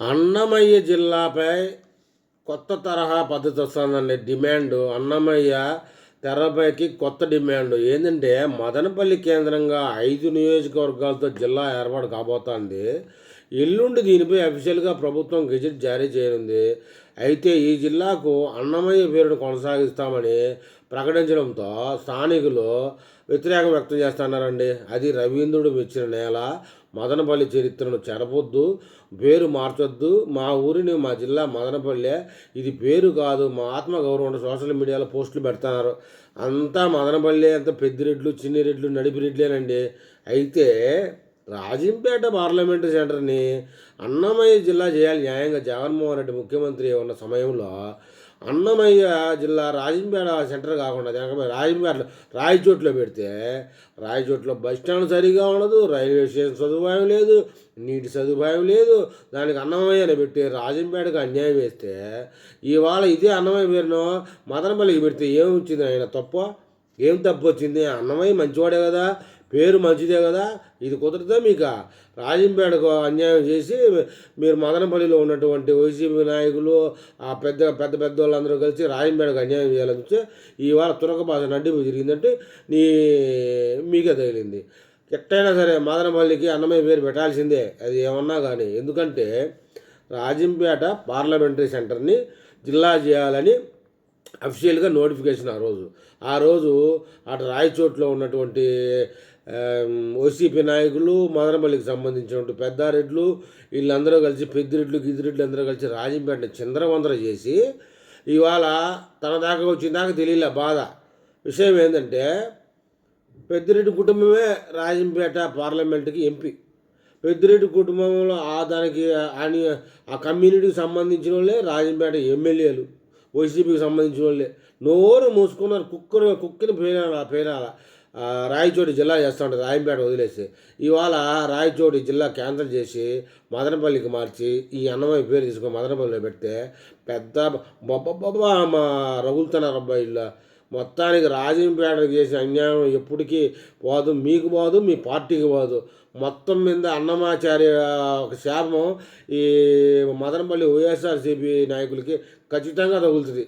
అన్నమయ్య జిల్లాపై కొత్త తరహా పద్ధతి వస్తుందండి. డిమాండ్. అన్నమయ్య తెరపైకి కొత్త డిమాండ్. ఏంటంటే మదనపల్లి కేంద్రంగా ఐదు నియోజకవర్గాలతో జిల్లా ఏర్పాటు కాబోతోంది. ఎల్లుండి దీనిపై అఫీషియల్గా ప్రభుత్వం గెజెట్ జారీ చేయనుంది. అయితే ఈ జిల్లాకు అన్నమయ్య పేరును కొనసాగిస్తామని ప్రకటించడంతో స్థానికులు వ్యతిరేకం వ్యక్తం చేస్తున్నారండి. అది రవీంద్రుడు మెచ్చిన నేల. మదనపల్లి చరిత్రను చెరపొద్దు పేరు మార్చొద్దు. మా ఊరిని మా జిల్లా మదనపల్లె. ఇది పేరు కాదు మా ఆత్మగౌరవం సోషల్ మీడియాలో పోస్టులు పెడుతున్నారు అంతా మదనపల్లి అంతా పెద్దిరెడ్లు చిన్నిరెడ్లు నడిపిరెడ్లేనండి అయితే రాజంపేట పార్లమెంటు సెంటర్ని అన్నమయ్య జిల్లా చేయాలి న్యాయంగా జగన్మోహన్ రెడ్డి ముఖ్యమంత్రి ఉన్న సమయంలో అన్నమయ్య జిల్లా రాజంపేట సెంటర్ కాకుండా జనకమయ్య రాజంపేట రాయచోట్లో పెడితే రాయచోట్లో బస్ స్టాండ్ సరిగా ఉండదు రైల్వే స్టేషన్ సదుపాయం లేదు నీటి సదుపాయం లేదు. దానికి అన్నమయ్యని పెట్టి రాజంపేటకు అన్యాయం వేస్తే ఇవాళ ఇదే అన్నమయ్య పేరును మదనపల్లికి పెడితే ఏం వచ్చింది ఆయన తప్ప? ఏం తప్పు వచ్చింది? అన్నమయ్య మంచివాడే కదా పేరు మంచిదే కదా ఇది కుదరదా మీకు? రాజంపేటకు అన్యాయం చేసి మీరు మదనపల్లిలో ఉన్నటువంటి వైసీపీ నాయకులు ఆ పెద్ద పెద్ద పెద్ద వాళ్ళందరూ కలిసి రాజంపేటకు అన్యాయం చేయాలని ఈ వారం తురక భాష నడ్డి జరిగిందంటే నీ మీకే తగిలింది. ఎట్టయినా సరే మదనపల్లికి అన్నమయ్య పేరు పెట్టాల్సిందే అది ఏమన్నా కానీ. ఎందుకంటే రాజంపేట పార్లమెంటరీ సెంటర్ని జిల్లా చేయాలని అఫీషియల్గా నోటిఫికేషన్ ఆ రోజు. ఆ రోజు అటు రాయచోట్లో ఉన్నటువంటి ఓసీపీ నాయకులు మదనపల్లికి సంబంధించినటువంటి పెద్దారెడ్లు వీళ్ళందరూ కలిసి పెద్దిరెడ్లు గిద్దిరెడ్లు అందరూ కలిసి రాజంపేట చిందరవందర చేసి ఇవాళ తన దాకా వచ్చిన దాకా తెలియలే బాధ. విషయం ఏంటంటే పెద్దిరెడ్డి కుటుంబమే రాజంపేట పార్లమెంట్కి ఎంపీ. పెద్దిరెడ్డి కుటుంబంలో ఆ దానికి ఆ కమ్యూనిటీకి సంబంధించిన వాళ్ళే రాజంపేట ఎమ్మెల్యేలు. వైసీపీకి సంబంధించిన వాళ్ళే నోరు మూసుకున్నారు కుక్కను కుక్కని పేనాల పేనాల రాయచోటి జిల్లా చేస్తూ ఉంటుంది రాయంపేట వదిలేసి ఇవాళ రాయచోటి జిల్లా కేంద్రం చేసి మదనపల్లికి మార్చి ఈ అన్నమయ్య పేరు తీసుకొని మదనపల్లిలో పెడితే పెద్ద బొబ్బ మా రగులుతున్నారు అబ్బాయిల్లో మొత్తానికి రాజంపేటకు చేసే అన్యాయం ఎప్పటికీ పోదు మీకు పోదు మీ పార్టీకి పోదు. మొత్తం మీద అన్నమాచార్య ఒక శాపం ఈ మదనపల్లి వైఎస్ఆర్సీపీ నాయకులకి ఖచ్చితంగా తగులుతుంది.